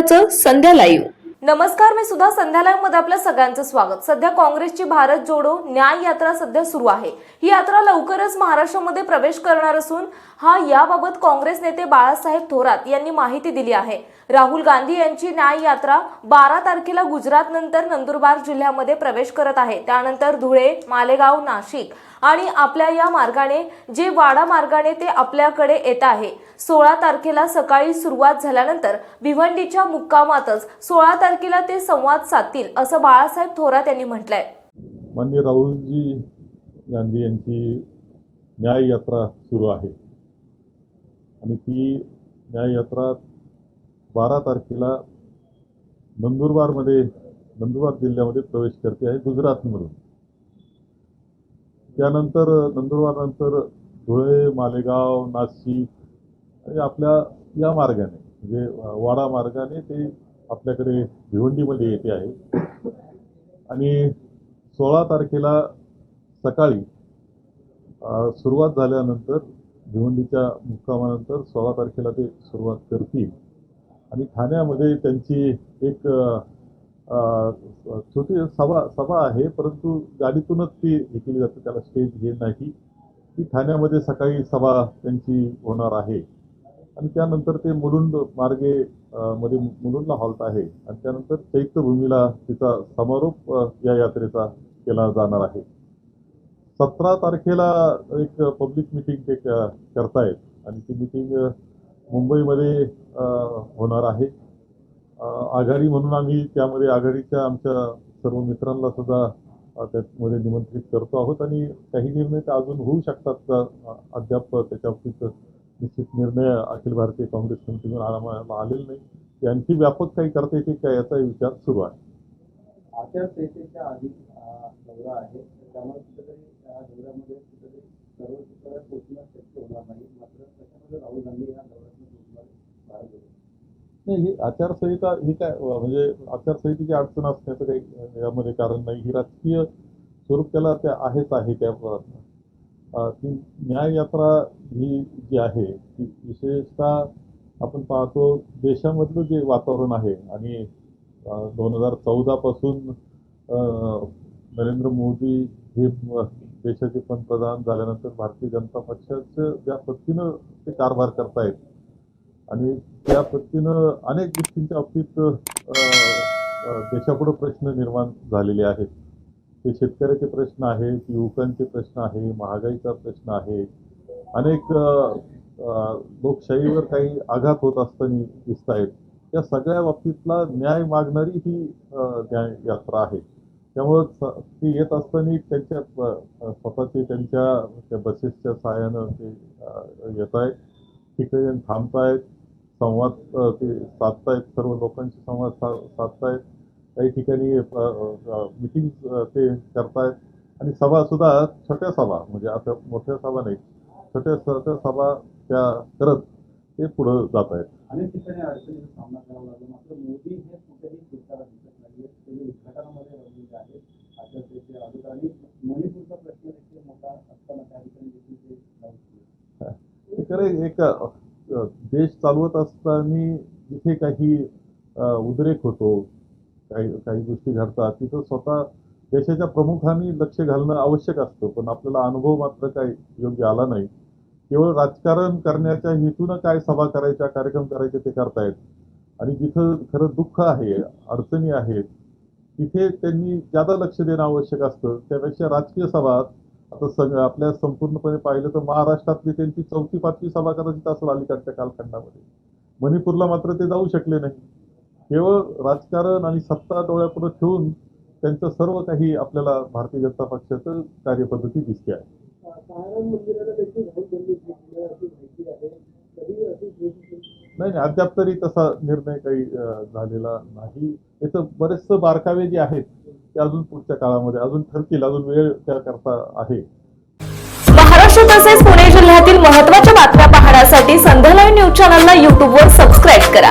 महत्वाचं संध्या लाईव्ह नमस्कार मी सुद्धा संध्याकाळमध्ये आपल्या सगळ्यांचं स्वागत. सध्या काँग्रेसची भारत जोडो न्याय यात्रा सध्या सुरू आहे. ही यात्रा लवकरच महाराष्ट्रामध्ये प्रवेश करणार असून हा याबाबत काँग्रेस नेते बाळासाहेब थोरात यांनी माहिती दिली आहे. राहुल गांधी यांची न्याय यात्रा बारा तारखेला गुजरात नंतर नंदुरबार जिल्ह्यामध्ये प्रवेश करत आहे. त्यानंतर धुळे मालेगाव नाशिक आणि आपल्या या मार्गाने जे वाडा मार्गाने ते आपल्याकडे येत आहे. सोळा तारखेला सकाळी सुरुवात झाल्यानंतर भिवंडीच्या मुक्कामातच सोळा तारखेला ते संवाद साधतील असं बाळासाहेब थोरात यांनी म्हटलंय. माननीय राहुलजी गांधी यांची न्याय यात्रा सुरू आहे. आणि ती न्याय यात्रा बारा तारखेला नंदुरबारमध्ये नंदुरबार जिल्ह्यामध्ये प्रवेश करते आहे गुजरातमधून. त्यानंतर नंदुरबारनंतर धुळे मालेगाव नाशिक आणि आपल्या या मार्गाने म्हणजे वाडा मार्गाने ते आपल्याकडे भिवंडीमध्ये येते आहे. आणि सोळा तारखेला सकाळी सुरुवात झाल्यानंतर भिवंडीच्या मुक्कामानंतर सोळा तारखेला ते सुरुवात करतील. आणि ठाण्यामध्ये त्यांची एक छोटी सभा सभा आहे परंतु गाडीतूनच ती हे केली जाते. त्याला स्टेज हे नाही. ती ठाण्यामध्ये सकाळी सभा त्यांची होणार आहे. आणि त्यानंतर ते मुलुंड मार्गे मध्ये मुलुंडला हॉल्ट आहे. आणि त्यानंतर चैत्यभूमीला तिचा समारोप या यात्रेचा केला जाणार आहे. सतरा तारखेला एक पब्लिक मिटिंग ते क- करतायत. आणि ती मिटिंग मुंबईमध्ये होणार आहे. आघाडी म्हणून आम्ही त्यामध्ये आघाडीच्या आमच्या सर्व मित्रांना सुद्धा त्यामध्ये निमंत्रित करतो आहोत. आणि काही निर्णय ते अजून होऊ शकतात का अद्याप त्याच्या बाबतीत निश्चित निर्णय अखिल भारतीय काँग्रेस आम्हाला आलेला नाही. ते आणखी व्यापक काही करता येते का याचा विचार सुरू आहे. आचारसंहितेच्या आधी दौरा आहे. त्यामुळे कुठेतरी या दौऱ्यामध्ये कुठेतरी सर्व पोहोचणं शक्य होणार नाही. मात्र त्याच्यामध्ये राहुल गांधी या दौऱ्यातून पोहोचणार. नाही ही आचारसंहिता ही काय म्हणजे आचारसंहितेची अडचण असण्याचं काही यामध्ये कारण नाही. ही राजकीय स्वरूप त्याला त्या आहेच आहे त्या ती न्याय यात्रा ही जी आहे ती विशेषतः आपण पाहतो देशामधलं जे वातावरण आहे आणि दोन हजार चौदापासून नरेंद्र मोदी हे देशाचे पंतप्रधान झाल्यानंतर भारतीय जनता पक्षाचं ज्या पद्धतीनं ते कारभार करतायत आणि त्या पद्धतीनं अनेक गोष्टींच्या बाबतीत देशापुढं प्रश्न निर्माण झालेले आहेत. ते शेतकऱ्याचे प्रश्न आहेत युवकांचे प्रश्न आहे महागाईचा प्रश्न आहे. अनेक लोकशाहीवर काही आघात होत असताना दिसत आहेत या सगळ्या बाबतीतला न्याय मागणारी ही न्याय यात्रा आहे. त्यामुळं स- ती येत असताना त्यांच्या स्वतःचे त्यांच्या त्या बसेसच्या सहाय्यानं ते येत आहेत ठिकाणी थांबतायत संवाद ते साधतायत सर्व लोकांशी संवाद सा साधतायत काही ठिकाणी मिटिंग ते करतायत. आणि सभा सुद्धा छोट्या सभा म्हणजे आता मोठ्या सभा नाही छोट्या छोट्या सभा त्या करत ते पुढं जात आहेत अनेक ठिकाणी अडचणीचा सामना करावा लागला. मात्र मोदी हे कुठेही फिरताना दिसत नाहीये ते उद्घाटनामध्ये रमलेले आहेत आचारसंहिते आधीच आणि मणिपूरचा प्रश्न देखील मोठा असताना त्या ठिकाणी देखील ते जाऊ शकले. ते खरं एक देश चालवत असताना जिथे काही उद्रेक होतो काही काही गोष्टी घडतात तिथं स्वतः देशाच्या प्रमुखांनी लक्ष घालणं आवश्यक असतं पण आपल्याला अनुभव मात्र काही योग्य आला नाही. केवळ राजकारण करण्याच्या हेतूनं काय सभा करायच्या कार्यक्रम करायचे ते करतायत. आणि जिथं खरं दुःख आहे अडचणी आहेत तिथे त्यांनी ज्यादा लक्ष देणं आवश्यक असतं त्यापेक्षा राजकीय सभा आता सग आपल्या संपूर्णपणे पाहिलं तर महाराष्ट्रातली त्यांची चौथी पाचवी सभा कदाचित असेल अलीकडच्या कालखंडामध्ये. मणिपूरला मात्र ते जाऊ शकले नाही. केवळ राजकारण आणि सत्ता डोळ्यापुढे ठेवून त्यांचं सर्व काही आपल्याला भारतीय जनता पक्षाचं कार्यपद्धती दिसते आहे? नाही नाही अद्याप तरी तसा निर्णय काही झालेला नाही. याचं बरेचसे बारकावे जे आहेत ते अजून पुढच्या काळामध्ये अजून ठरतील अजून वेळ त्याकरता आहे. महाराष्ट्र तसेच पुणे जिल्ह्यातील महत्त्वाच्या बातम्या पाहण्यासाठी संध्यालय न्यूज चॅनलला यूट्यूबवर सबस्क्राईब करा.